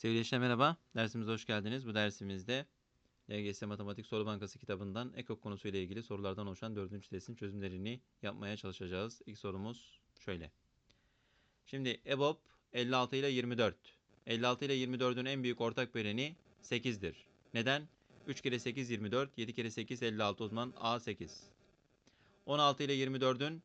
Sevgili gençler merhaba. Dersimize hoş geldiniz. Bu dersimizde LGS Matematik Soru Bankası kitabından ekok konusuyla ilgili sorulardan oluşan 4. testin çözümlerini yapmaya çalışacağız. İlk sorumuz şöyle. Şimdi EBOB 56 ile 24. 56 ile 24'ün en büyük ortak böleni 8'dir. Neden? 3 kere 8 24, 7 kere 8 56 o zaman A 8. 16 ile 24'ün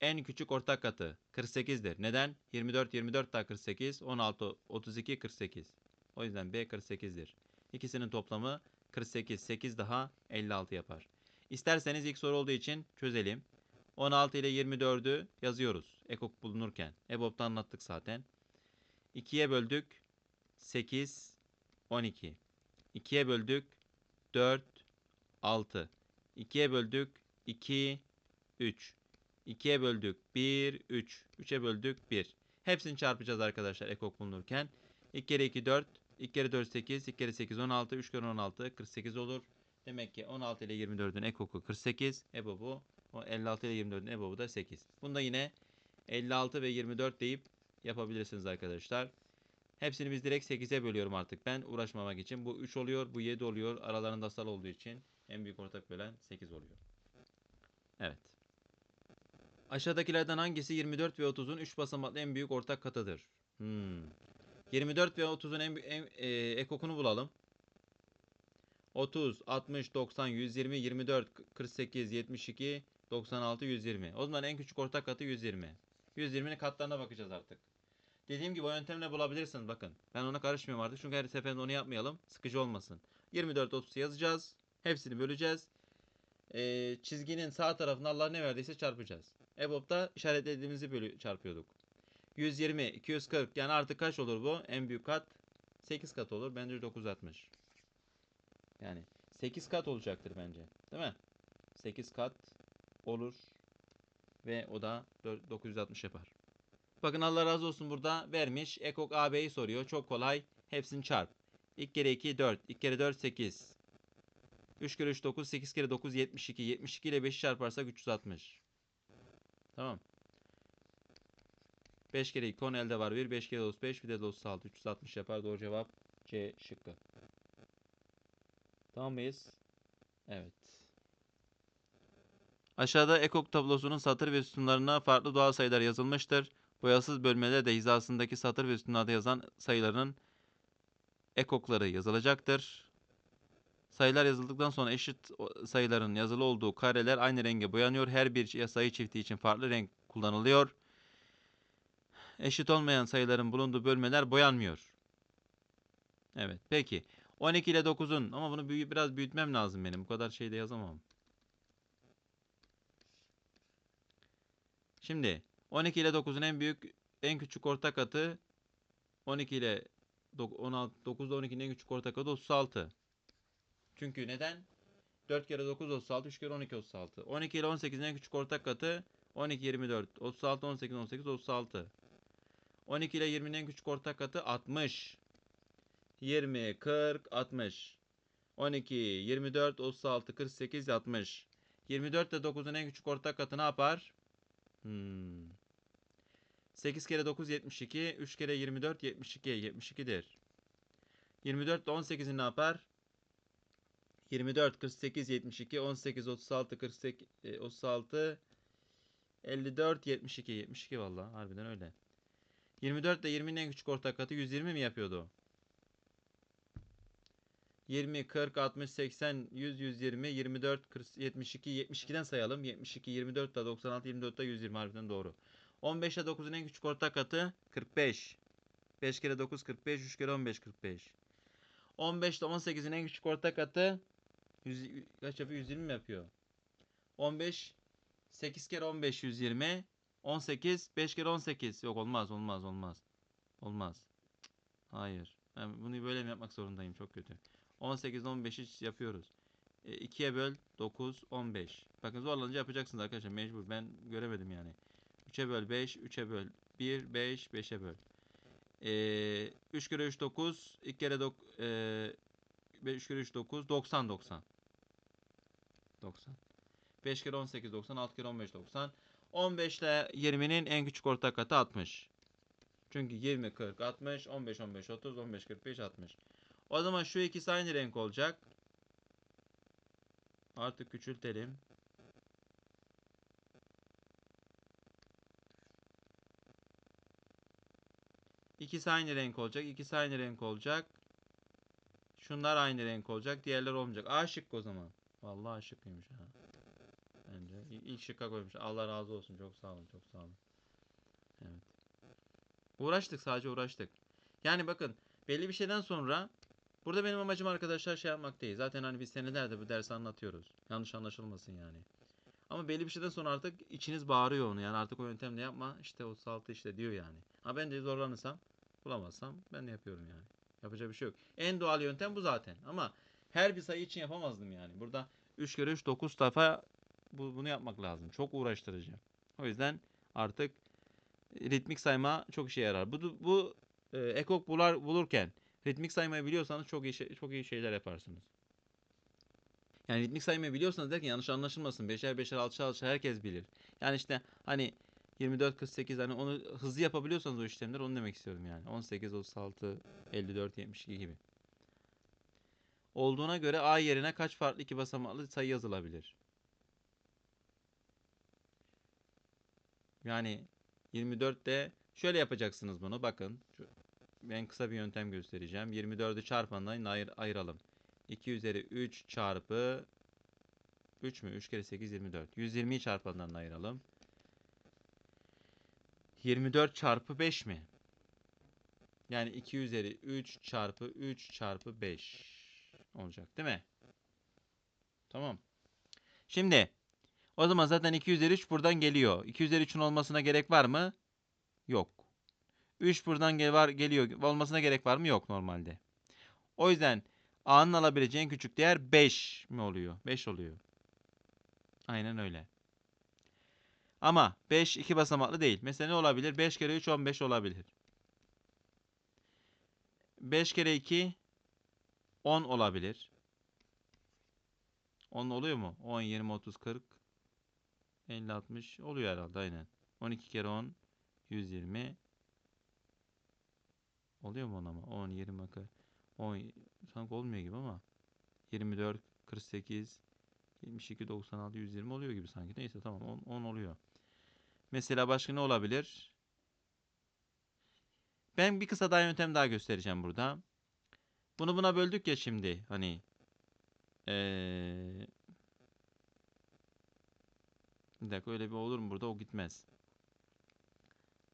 en küçük ortak katı 48'dir. Neden? 24 24 daha 48, 16 32 48. O yüzden B 48'dir. İkisinin toplamı 48, 8 daha 56 yapar. İsterseniz ilk soru olduğu için çözelim. 16 ile 24'ü yazıyoruz. Ekok bulunurken. EBOB'da anlattık zaten. 2'ye böldük. 8, 12. 2'ye böldük. 4, 6. 2'ye böldük. 2, 3. 2'ye böldük 1, 3. 3'e böldük 1. Hepsini çarpacağız arkadaşlar ekok bulunurken. 2 kere 2 4, 2 kere 4 8, 2 kere 8 16, 3 kere 16 48 olur. Demek ki 16 ile 24'ün ekoku 48, ebobu o 56 ile 24'ün ebobu da 8. Bunda yine 56 ve 24 deyip yapabilirsiniz arkadaşlar. Hepsini biz direkt 8'e bölüyorum artık ben uğraşmamak için. Bu 3 oluyor, bu 7 oluyor. Aralarında asal olduğu için en büyük ortak bölen 8 oluyor. Evet. Aşağıdakilerden hangisi 24 ve 30'un 3 basamaklı en büyük ortak katıdır? Hmm. 24 ve 30'un en, en e, ekokunu bulalım. 30, 60, 90, 120, 24, 48, 72, 96, 120. O zaman en küçük ortak katı 120. 120'nin katlarına bakacağız artık. Dediğim gibi o yöntemle bulabilirsiniz bakın. Ben ona karışmıyorum artık çünkü her seferinde onu yapmayalım. Sıkıcı olmasın. 24, 30 yazacağız. Hepsini böleceğiz. Ee, çizginin sağ tarafına Allah ne verdiyse çarpacağız. EBOB'da işaretlediğimizi bölü çarpıyorduk. 120, 240 yani artık kaç olur bu? En büyük kat 8 kat olur. Bence 960. Yani 8 kat olacaktır bence. Değil mi? 8 kat olur. Ve o da 4 960 yapar. Bakın Allah razı olsun burada vermiş. Ekok AB'yi soruyor. Çok kolay. Hepsini çarp. 2 kere 2 4. 2 kere 4 8. 3 kere 3 9. 8 kere 9 72. 72 ile 5'i çarparsak 360. Tamam. 5 kere 2 10 elde var 1. 5 kere 35 bir de 36. 360 yapar. Doğru cevap C şıkkı. Tamam mıyız? Evet. Aşağıda ekok tablosunun satır ve sütunlarına farklı doğal sayılar yazılmıştır. Boyasız bölmelerde de hizasındaki satır ve sütunlarda yazan sayıların ekokları yazılacaktır. Sayılar yazıldıktan sonra eşit sayıların yazılı olduğu kareler aynı renge boyanıyor. Her bir sayı çifti için farklı renk kullanılıyor. Eşit olmayan sayıların bulunduğu bölmeler boyanmıyor. Evet, peki. 12 ile 9'un ama bunu biraz büyütmem lazım benim. Bu kadar şeyde yazamam. Şimdi 12 ile 9'un en büyük en küçük ortak katı 12 ile 16 9 ile 12'nin en küçük ortak katı 36. Çünkü neden? 4 kere 9 36, 3 kere 12 36. 12 ile 18'in en küçük ortak katı 12 24, 36 18 18 36. 12 ile 20'nin en küçük ortak katı 60. 20 40 60. 12 24 36 48 60. 24 ile 9'un en küçük ortak katı ne yapar? Hmm. 8 kere 9 72, 3 kere 24 72, 72'dir. 24 ile 18'in ne yapar? 24, 48, 72, 18, 36, 48, e, 36, 54, 72. 72 vallahi harbiden öyle. 24 ile 20'nin en küçük ortak katı 120 mi yapıyordu? 20, 40, 60, 80, 100, 120, 24, 40, 72, 72'den sayalım. 72, 24 da 96, 24 da 120 harbiden doğru. 15 ile 9'un en küçük ortak katı 45. 5 kere 9 45, 3 kere 15 45. 15 ile 18'in en küçük ortak katı 100, kaç yapıyor? 120 mi yapıyor? 15 8 kere 15 120 18 5 kere 18 yok olmaz olmaz olmaz. Olmaz. Hayır. Ben bunu böyle mi yapmak zorundayım? Çok kötü. 18 15'i yapıyoruz. E, 2'ye böl 9 15. Bakın zorlanınca yapacaksınız arkadaşlar mecbur. Ben göremedim yani. 3'e böl 5 3'e böl 1 5 5'e böl. E, 3 kere 3 9 2 kere 9 e, 5 kere 3 9 90 90. 90. 5 kere 18 90 6 kere 15 90. 15 ile 20'nin en küçük ortak katı 60. Çünkü 20, 40, 60, 15, 15, 30, 15, 45, 60. O zaman şu ikisi aynı renk olacak. Artık küçültelim. İkisi aynı renk olacak. ikisi aynı renk olacak. Şunlar aynı renk olacak. Diğerler olmayacak. A şıkkı o zaman. Vallahi A şıkkıymış ha. Bence. İlk şıkka koymuş. Allah razı olsun. Çok sağ olun. Çok sağ olun. Evet. Uğraştık. Sadece uğraştık. Yani bakın. Belli bir şeyden sonra burada benim amacım arkadaşlar şey yapmak değil. Zaten hani biz senelerde bu dersi anlatıyoruz. Yanlış anlaşılmasın yani. Ama belli bir şeyden sonra artık içiniz bağırıyor onu. Yani artık o yöntemle yapma. İşte o saltı işte diyor yani. Ha ben de zorlanırsam bulamazsam ben de yapıyorum yani. Yapacak bir şey yok. En doğal yöntem bu zaten. Ama her bir sayı için yapamazdım yani. Burada 3 kere 3 9 defa bu, bunu yapmak lazım. Çok uğraştırıcı. O yüzden artık ritmik sayma çok işe yarar. Bu bu e, ekok bular, bulurken ritmik saymayı biliyorsanız çok iyi şey- çok iyi şeyler yaparsınız. Yani ritmik saymayı biliyorsanız derken yanlış anlaşılmasın. Beşer beşer alçı alçı herkes bilir. Yani işte hani 24 48 hani onu hızlı yapabiliyorsanız o işlemler onu demek istiyorum yani. 18 36 54 72 gibi. Olduğuna göre A yerine kaç farklı iki basamaklı sayı yazılabilir? Yani 24'te şöyle yapacaksınız bunu. Bakın. Ben kısa bir yöntem göstereceğim. 24'ü çarpandan ayır, ayıralım. 2 üzeri 3 çarpı 3 mü? 3 kere 8 24. 120'yi çarpandan ayıralım. 24 çarpı 5 mi? Yani 2 üzeri 3 çarpı 3 çarpı 5 olacak değil mi? Tamam. Şimdi o zaman zaten 2 üzeri 3 buradan geliyor. 2 üzeri 3'ün olmasına gerek var mı? Yok. 3 buradan gel var geliyor. Olmasına gerek var mı? Yok normalde. O yüzden A'nın alabileceği en küçük değer 5 mi oluyor? 5 oluyor. Aynen öyle. Ama 5 iki basamaklı değil. Mesela ne olabilir? 5 kere 3 15 olabilir. 5 kere 2 10 olabilir. 10 oluyor mu? 10, 20, 30, 40, 50, 60 oluyor herhalde aynen. 12 kere 10 120 oluyor mu 10 ama? 10, 20, 40, 10 sanki olmuyor gibi ama 24, 48, 72, 96, 120 oluyor gibi sanki. Neyse tamam 10, 10 oluyor. Mesela başka ne olabilir? Ben bir kısa daha yöntem daha göstereceğim burada. Bunu buna böldük ya şimdi. Hani ee, bir dakika öyle bir olur mu burada? O gitmez.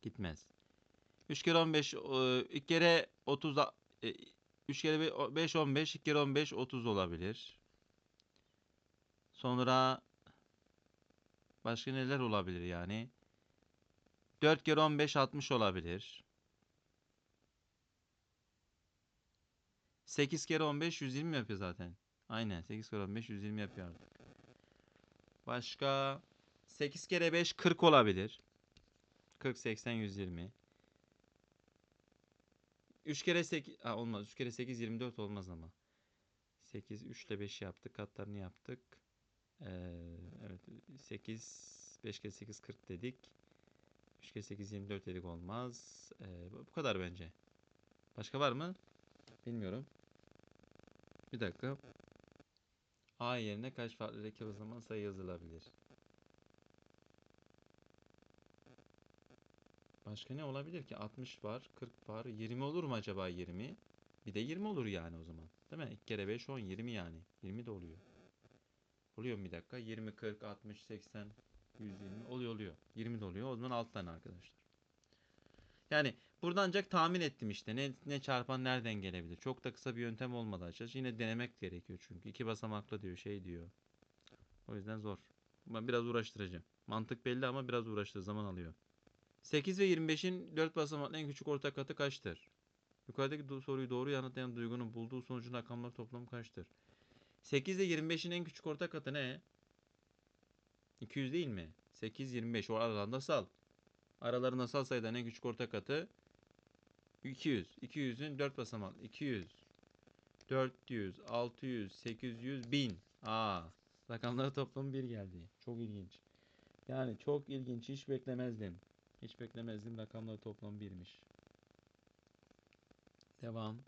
Gitmez. 3 kere 15 e, ilk kere 30 da- e, 3 kere 5 15 2 kere 15 30 olabilir. Sonra başka neler olabilir yani? 4 kere 15 60 olabilir. 8 kere 15 120 yapıyor zaten. Aynen 8 kere 15 120 yapıyor artık. Başka 8 kere 5 40 olabilir. 40 80 120. 3 kere 8 ha, olmaz. 3 kere 8 24 olmaz ama. 8 3 ile 5 yaptık. Katlarını yaptık. Evet 8 5 kere 8 40 dedik. 3 kere 8 24 dedik olmaz. Ee, bu kadar bence. Başka var mı? Bilmiyorum. Bir dakika. A yerine kaç farklı reke zaman sayı yazılabilir? Başka ne olabilir ki? 60 var, 40 var. 20 olur mu acaba 20? Bir de 20 olur yani o zaman. Değil mi? 2 kere 5 10 20 yani. 20 de oluyor. Oluyor mu bir dakika? 20 40 60 80 120 oluyor oluyor. 20 de oluyor. O zaman 6 tane arkadaşlar. Yani buradan ancak tahmin ettim işte. Ne, ne çarpan nereden gelebilir? Çok da kısa bir yöntem olmadı açıkçası. Yine denemek gerekiyor çünkü. iki basamaklı diyor şey diyor. O yüzden zor. Ben biraz uğraştıracağım. Mantık belli ama biraz uğraştır zaman alıyor. 8 ve 25'in 4 basamaklı en küçük ortak katı kaçtır? Yukarıdaki soruyu doğru yanıtlayan duygunun bulduğu sonucun rakamlar toplamı kaçtır? 8 ile 25'in en küçük ortak katı ne? 200 değil mi? 8 25 o aralarında sal. Aralarında sal sayıdan en küçük ortak katı 200. 200'ün 4 basamaklı. 200. 400, 600, 800, 1000. Aa, rakamları toplamı 1 geldi. Çok ilginç. Yani çok ilginç. Hiç beklemezdim. Hiç beklemezdim. Rakamları toplamı 1'miş. Devam.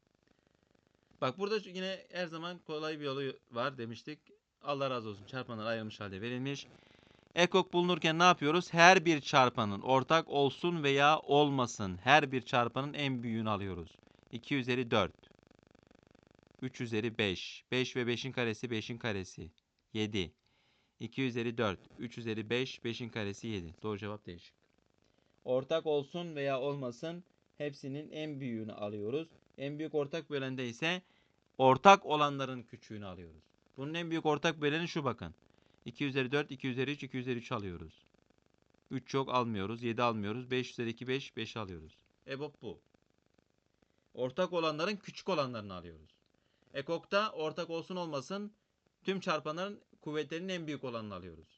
Bak burada yine her zaman kolay bir yolu var demiştik. Allah razı olsun. Çarpanlar ayrılmış halde verilmiş. Ekok bulunurken ne yapıyoruz? Her bir çarpanın ortak olsun veya olmasın. Her bir çarpanın en büyüğünü alıyoruz. 2 üzeri 4. 3 üzeri 5. 5 ve 5'in karesi 5'in karesi. 7. 2 üzeri 4. 3 üzeri 5. 5'in karesi 7. Doğru cevap değişik. Ortak olsun veya olmasın. Hepsinin en büyüğünü alıyoruz. En büyük ortak bölende ise ortak olanların küçüğünü alıyoruz. Bunun en büyük ortak böleni şu bakın. 2 üzeri 4, 2 üzeri 3, 2 üzeri 3 alıyoruz. 3 çok almıyoruz, 7 almıyoruz. 5 üzeri 2, 5, 5 alıyoruz. EBOB bu. Ortak olanların küçük olanlarını alıyoruz. Ekok'ta ortak olsun olmasın tüm çarpanların kuvvetlerinin en büyük olanını alıyoruz.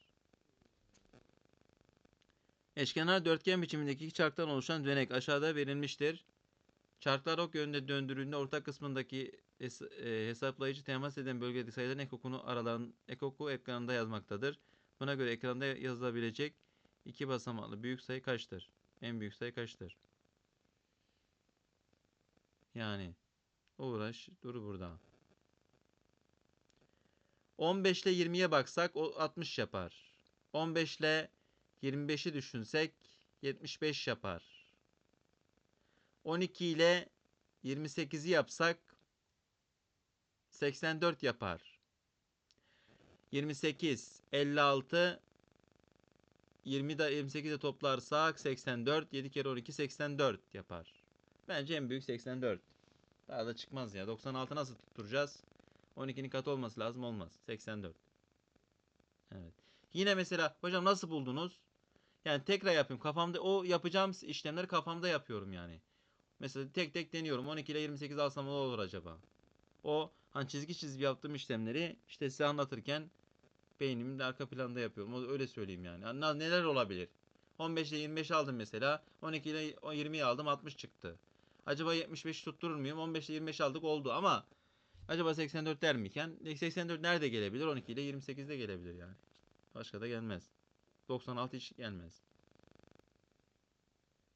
Eşkenar dörtgen biçimindeki iki çarktan oluşan dönek aşağıda verilmiştir. Çarklar ok yönünde döndürüldüğünde ortak kısmındaki e, hesaplayıcı temas eden bölgedeki sayıların ekokunu araların ekoku ekranında yazmaktadır. Buna göre ekranda yazılabilecek iki basamaklı büyük sayı kaçtır? En büyük sayı kaçtır? Yani uğraş dur burada. 15 ile 20'ye baksak o 60 yapar. 15 ile 25'i düşünsek 75 yapar. 12 ile 28'i yapsak 84 yapar. 28, 56, 20 de 28 de toplarsak 84, 7 kere 12 84 yapar. Bence en büyük 84. Daha da çıkmaz ya. 96 nasıl tutturacağız? 12'nin katı olması lazım olmaz. 84. Evet. Yine mesela hocam nasıl buldunuz? Yani tekrar yapayım. Kafamda o yapacağım işlemleri kafamda yapıyorum yani. Mesela tek tek deniyorum. 12 ile 28 alsam ne olur acaba? O hani çizgi çizgi yaptığım işlemleri işte size anlatırken beynimin de arka planda yapıyorum. Öyle söyleyeyim yani. Neler olabilir? 15 ile 25 aldım mesela. 12 ile 20'yi aldım 60 çıktı. Acaba 75 tutturur muyum? 15 ile 25 aldık oldu ama acaba 84 der miyken? 84 nerede gelebilir? 12 ile 28'de gelebilir yani. Başka da gelmez. 96 hiç gelmez.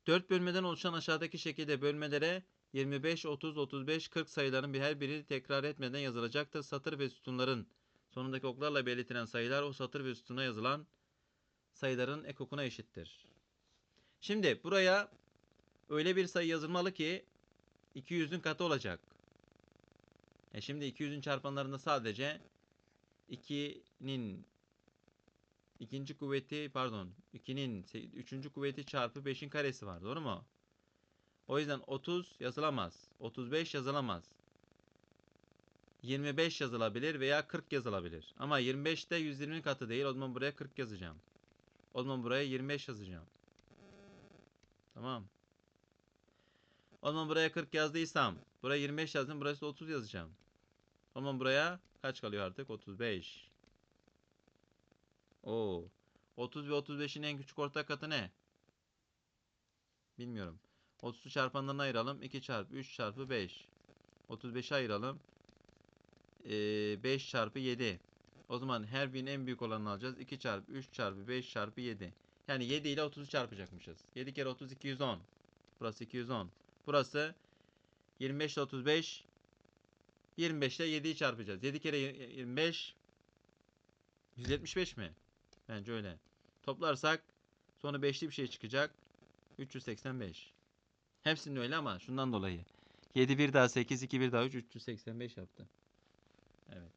4 bölmeden oluşan aşağıdaki şekilde bölmelere 25, 30, 35, 40 sayıların bir her biri tekrar etmeden yazılacaktır. Satır ve sütunların sonundaki oklarla belirtilen sayılar o satır ve sütuna yazılan sayıların ekokuna eşittir. Şimdi buraya öyle bir sayı yazılmalı ki 200'ün katı olacak. E şimdi 200'ün çarpanlarında sadece 2'nin ikinci kuvveti pardon 2'nin 3. kuvveti çarpı 5'in karesi var. Doğru mu? O yüzden 30 yazılamaz. 35 yazılamaz. 25 yazılabilir veya 40 yazılabilir. Ama 25 de 120'nin katı değil. O zaman buraya 40 yazacağım. O zaman buraya 25 yazacağım. Tamam. O zaman buraya 40 yazdıysam buraya 25 yazdım. Burası da 30 yazacağım. O zaman buraya kaç kalıyor artık? 35. Oo. 30 ve 35'in en küçük ortak katı ne? Bilmiyorum. 30'u çarpanlarına ayıralım. 2 çarpı 3 çarpı 5. 35'e ayıralım. Ee, 5 çarpı 7. O zaman her birinin en büyük olanını alacağız. 2 çarpı 3 çarpı 5 çarpı 7. Yani 7 ile 30'u çarpacakmışız. 7 kere 30 210. Burası 210. Burası 25 ile 35. 25 ile 7'yi çarpacağız. 7 kere 25 175 mi? Bence öyle. Toplarsak sonra 5'li bir şey çıkacak. 385. Hepsinin öyle ama şundan dolayı. 7 bir daha 8 2 bir daha 3 385 yaptı. Evet.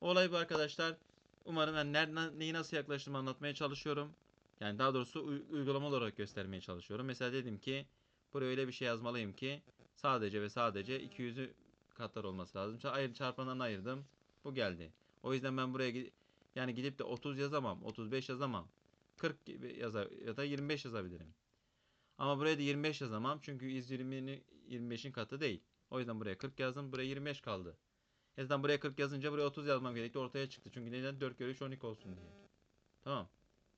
Olay bu arkadaşlar. Umarım ben nereden neyi nasıl yaklaştığımı anlatmaya çalışıyorum. Yani daha doğrusu uy- uygulama olarak göstermeye çalışıyorum. Mesela dedim ki buraya öyle bir şey yazmalıyım ki sadece ve sadece 200'ü katlar olması lazım. Ça- Ayır çarpanlarını ayırdım. Bu geldi. O yüzden ben buraya yani gidip de 30 yazamam, 35 yazamam. 40 gibi yazar ya da 25 yazabilirim. Ama buraya da 25 yazamam çünkü 120'nin 25'in katı değil. O yüzden buraya 40 yazdım. Buraya 25 kaldı. O yüzden buraya 40 yazınca buraya 30 yazmam gerekti. Ortaya çıktı. Çünkü neden 4 kere 3 12 olsun diye. Tamam.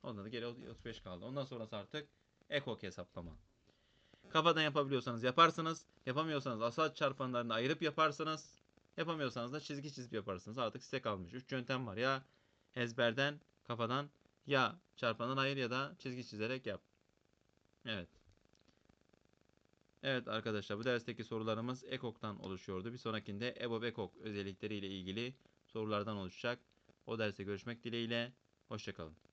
Ondan da geri 35 kaldı. Ondan sonrası artık ekok hesaplama. Kafadan yapabiliyorsanız yaparsınız. Yapamıyorsanız asal çarpanlarını ayırıp yaparsınız. Yapamıyorsanız da çizgi çizip yaparsınız. Artık size kalmış. 3 yöntem var. Ya ezberden, kafadan ya çarpandan ayır ya da çizgi çizerek yap. Evet. Evet arkadaşlar bu dersteki sorularımız EKOK'tan oluşuyordu. Bir sonrakinde EBOB EKOK özellikleriyle ilgili sorulardan oluşacak. O derste görüşmek dileğiyle. Hoşçakalın.